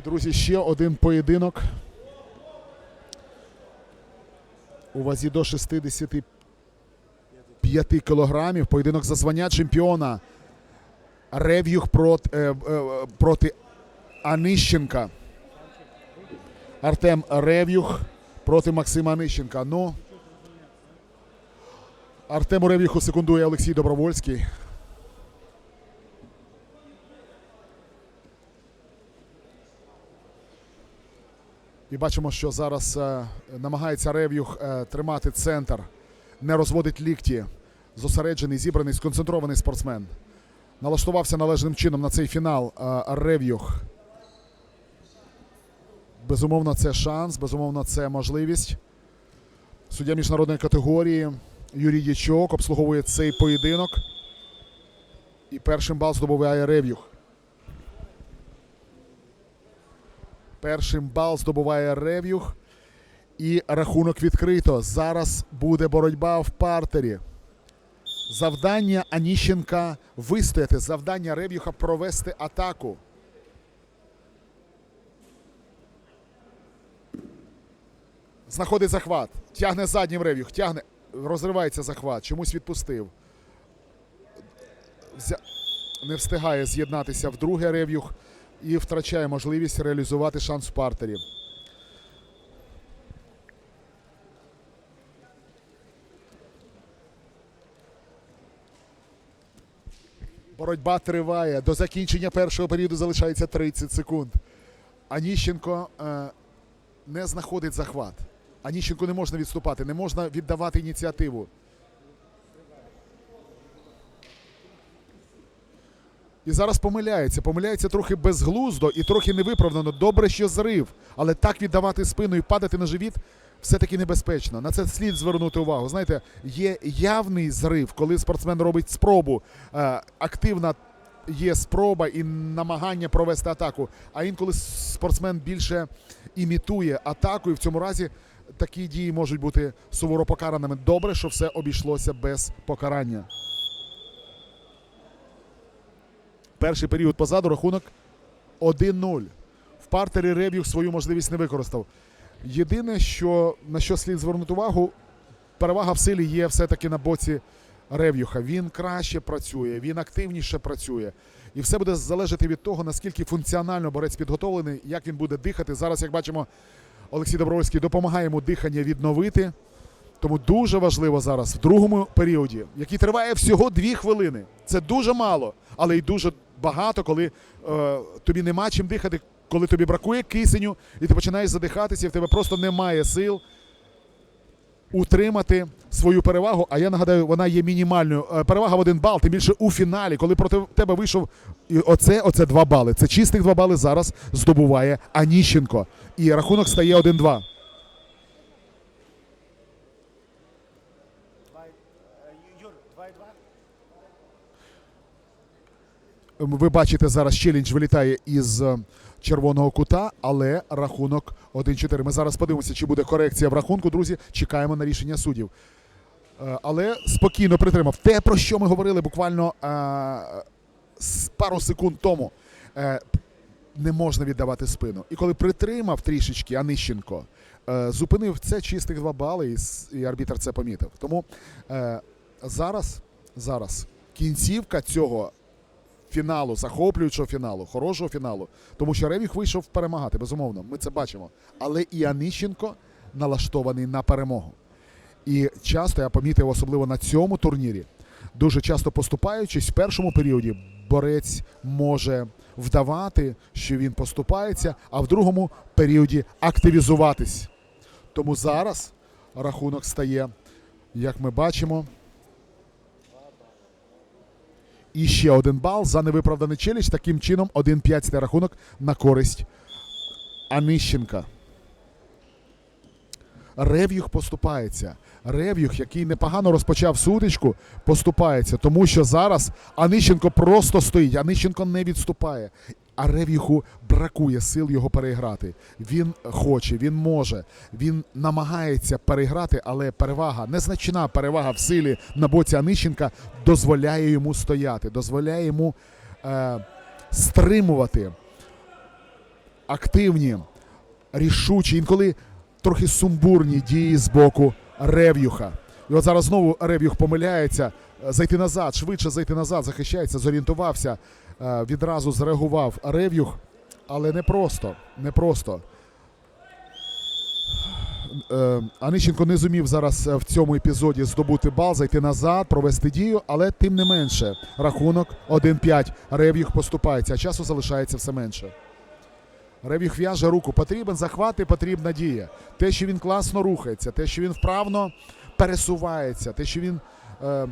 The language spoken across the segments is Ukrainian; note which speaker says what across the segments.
Speaker 1: І, друзі, ще один поєдинок. У вазі до 65 кілограмів. Поєдинок за звання чемпіона. Рев'юх проти, е, е, проти Анищенка. Артем Рев'юх проти Максима Анищенка. Ну, Артему Рев'юху секундує Олексій Добровольський. І бачимо, що зараз е, намагається Рев'юх е, тримати центр, не розводить лікті. Зосереджений, зібраний, сконцентрований спортсмен. Налаштувався належним чином на цей фінал е, Рев'юх. Безумовно, це шанс, безумовно, це можливість. Суддя міжнародної категорії Юрій Ячок обслуговує цей поєдинок. І першим бал здобуває Рев'юх. Першим бал здобуває Рев'юх. І рахунок відкрито. Зараз буде боротьба в партері. Завдання Аніщенка вистояти. Завдання Рев'юха провести атаку. Знаходить захват. Тягне заднім Рев'юх. Тягне. Розривається захват. Чомусь відпустив. Не встигає з'єднатися вдруге Рев'юх і втрачає можливість реалізувати шанс в партері. Боротьба триває. До закінчення першого періоду залишається 30 секунд. Аніщенко е, не знаходить захват. Аніщенко не можна відступати, не можна віддавати ініціативу. І зараз помиляється. Помиляється трохи безглуздо і трохи невиправдано. Добре, що зрив. Але так віддавати спину і падати на живіт все-таки небезпечно. На це слід звернути увагу. Знаєте, є явний зрив, коли спортсмен робить спробу. Е, активна є спроба і намагання провести атаку. А інколи спортсмен більше імітує атаку, і в цьому разі такі дії можуть бути суворо покараними. Добре, що все обійшлося без покарання. Перший період позаду рахунок 1-0. В партері Рев'юх свою можливість не використав. Єдине, що на що слід звернути увагу, перевага в силі є все-таки на боці Рев'юха. Він краще працює, він активніше працює. І все буде залежати від того, наскільки функціонально борець підготовлений, як він буде дихати. Зараз, як бачимо, Олексій Добровольський допомагає йому дихання відновити. Тому дуже важливо зараз в другому періоді, який триває всього дві хвилини. Це дуже мало, але й дуже багато, коли е, тобі нема чим дихати, коли тобі бракує кисеню, і ти починаєш задихатися, і в тебе просто немає сил утримати свою перевагу. А я нагадаю, вона є мінімальною. Е, Перевага в один бал, тим більше у фіналі, коли проти тебе вийшов і оце, оце два бали. Це чистих два бали зараз здобуває Аніщенко. І рахунок стає 1-2.
Speaker 2: Юр, 2,2?
Speaker 1: Ви бачите, зараз челендж вилітає із е, червоного кута, але рахунок 1-4. Ми зараз подивимося, чи буде корекція в рахунку, друзі. Чекаємо на рішення суддів. Е, Але спокійно притримав. Те, про що ми говорили буквально е, з пару секунд тому. Е, не можна віддавати спину. І коли притримав трішечки Анищенко, е, зупинив це чистих два бали, і, арбітр це помітив. Тому е, зараз, зараз кінцівка цього фіналу, захоплюючого фіналу, хорошого фіналу, тому що Ревіх вийшов перемагати, безумовно, ми це бачимо. Але і Анищенко налаштований на перемогу. І часто я помітив, особливо на цьому турнірі, дуже часто поступаючись в першому періоді, борець може вдавати, що він поступається, а в другому періоді активізуватись. Тому зараз рахунок стає, як ми бачимо. І ще один бал за невиправданий челіч. Таким чином 1-5 стає рахунок на користь Анищенка. Рев'юх поступається. Рев'юх, який непогано розпочав сутичку, поступається, тому що зараз Анищенко просто стоїть. Анищенко не відступає. А Рев'юху бракує сил його переіграти. Він хоче, він може, він намагається переіграти, але перевага, незначна перевага в силі на боці Анищенка дозволяє йому стояти, дозволяє йому е, стримувати активні, рішучі, інколи трохи сумбурні дії з боку Рев'юха. І от зараз знову Рев'юх помиляється. Е, Зайти назад, швидше зайти назад, захищається, зорієнтувався, е, відразу зреагував Рев'юх, але не просто, не просто. Е, Анищенко не зумів зараз е, в цьому епізоді здобути бал, зайти назад, провести дію, але тим не менше рахунок 1-5. Рев'юх поступається, а часу залишається все менше. Рев'юх в'яже руку. Потрібен захват і потрібна дія. Те, що він класно рухається, те, що він вправно пересувається, те, що він е,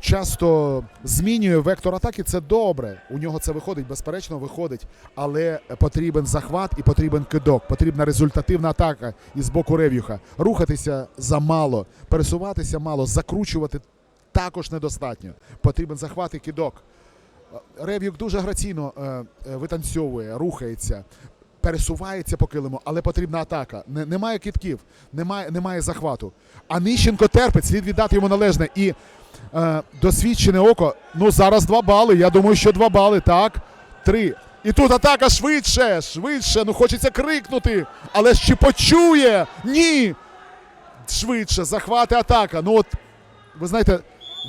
Speaker 1: часто змінює вектор атаки, це добре. У нього це виходить, безперечно, виходить. Але потрібен захват і потрібен кидок. Потрібна результативна атака із боку Рев'юха. Рухатися замало, пересуватися мало, закручувати також недостатньо. Потрібен захват і кидок. Рев'юк дуже граційно е, е, витанцьовує, рухається, пересувається по килиму, але потрібна атака. Не, немає китків, немає, немає захвату. А Нищенко терпить, слід віддати йому належне. І досвідчене око. Ну зараз два бали. Я думаю, що два бали. Так, три. І тут атака швидше, швидше. Ну хочеться крикнути. Але чи почує? Ні. Швидше, захвати атака. Ну от, ви знаєте,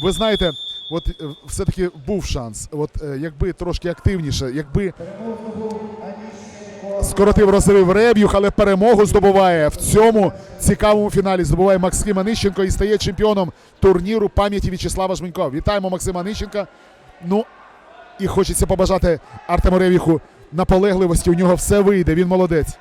Speaker 1: ви знаєте, от е, все-таки був шанс. От е, якби трошки активніше, якби скоротив розрив Реб'юх, але перемогу здобуває в цьому цікавому фіналі. Здобуває Максим Онищенко і стає чемпіоном турніру пам'яті В'ячеслава Жменько. Вітаємо Максима Анищенка. Ну і хочеться побажати Артему Реб'юху наполегливості. У нього все вийде. Він молодець.